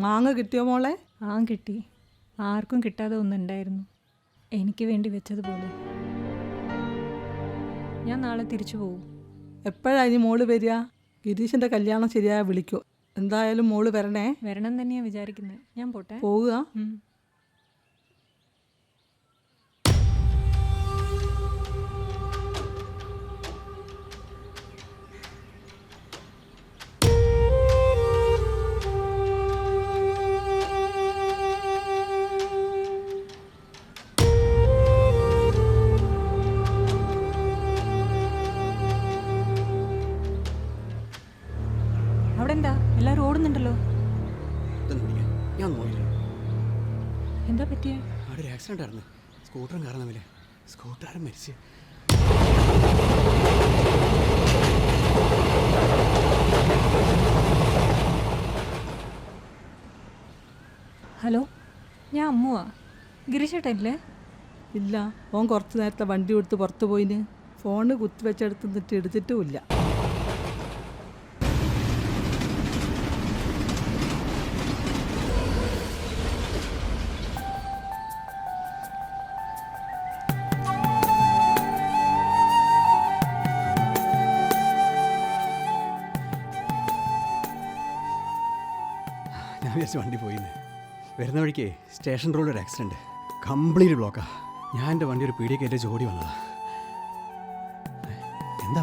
മാങ്ങ കിട്ടിയോ മോളെ? ആ കിട്ടി. ആർക്കും കിട്ടാതെ ഒന്നുണ്ടായിരുന്നു. എനിക്ക് വേണ്ടി വെച്ചതുപോലെ. ഞാൻ നാളെ തിരിച്ചു പോകും എപ്പോഴാ ഇനി മോൾ വരിക? ഗിരീഷിന്റെ കല്യാണം ശരിയായ വിളിക്കോ. എന്തായാലും മോൾ വരണേ. വരണം തന്നെയാ വിചാരിക്കുന്നത് ഞാൻ പോട്ടെ. പോവുക. അവിടെ എന്താ എല്ലാവരും ഓടുന്നുണ്ടല്ലോ ഞാൻ എന്താ പറ്റിയ? അവിടെ ഒരു ആക്സിഡന്റ് ആയിരുന്നു. സ്കൂട്ടറും കാറും തമ്മിൽ സ്കൂട്ടറും മരിച്ച്. ഹലോ? ഞാൻ അമ്മുവാ. ഗിരീഷേട്ടല്ലേ ഇല്ല ഓൻ കുറച്ച് നേരത്തെ വണ്ടി കൊടുത്ത് പുറത്ത് പോയിന്. ഫോണ് കുത്തിവെച്ചെടുത്ത് നിന്നിട്ട് എടുത്തിട്ടുമില്ല ഞാൻ വിചാരിച്ച വണ്ടി പോയിന്ന്. വരുന്ന വഴിക്ക് സ്റ്റേഷൻ റോഡിൽ ഒരു ആക്സിഡന്റ് കംപ്ലീറ്റ് ബ്ലോക്കാ. ഞാൻ എന്റെ വണ്ടി ഒരു പീടിയ കയറ്റി ജോഡി വന്നതാ. എന്താ